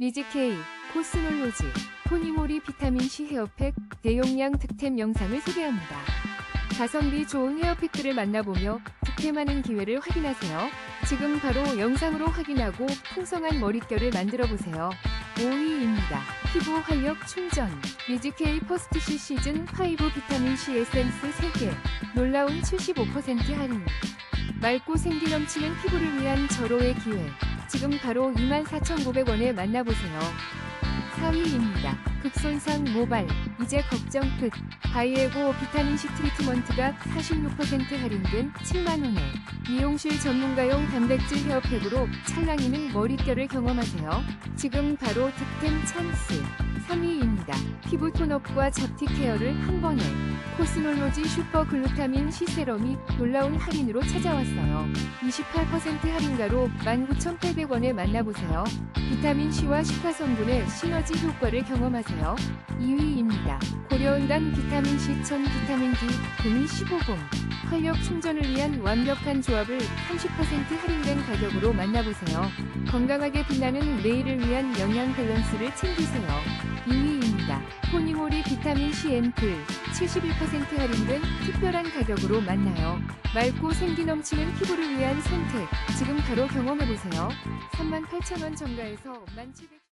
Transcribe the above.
미즈케이, 코스놀로지, 토니모리 비타민C 헤어팩 대용량 득템 영상을 소개합니다. 가성비 좋은 헤어팩들을 만나보며 득템하는 기회를 확인하세요. 지금 바로 영상으로 확인하고 풍성한 머릿결을 만들어보세요. 5위입니다. 피부 활력 충전 미즈케이 퍼스트시 시즌 5 비타민C 에센스 3개 놀라운 75% 할인 맑고 생기 넘치는 피부를 위한 절호의 기회 지금 바로 24,900원에 만나보세요. 4위입니다. 극손상 모발 이제 걱정 끝 바이에고 비타민C 트리트먼트가 46% 할인된 7만원에 미용실 전문가용 단백질 헤어팩으로 찰랑이는 머릿결을 경험하세요. 지금 바로 득템 찬스 3위입니다. 피부 톤업과 잡티 케어를 한 번에 코스놀로지 슈퍼 글루타민 C 세럼이 놀라운 할인으로 찾아왔어요. 28% 할인가로 19,800원에 만나보세요. 비타민 C와 시카 성분의 시너지 효과를 경험하세요. 2위입니다. 고려온단 비타민 C 천 비타민 D 금이 15금 활력 충전을 위한 완벽한 조합을 30% 할인된 가격으로 만나보세요. 건강하게 빛나는 내일을 위한 영양 밸런스를 챙기세요. 2위입니다. 포니모리 비타민 C 앰플 71% 할인된 특별한 가격으로 만나요. 맑고 생기 넘치는 피부를 위한 선택 지금 바로 경험해보세요. 38,000원 정가에서 17,000원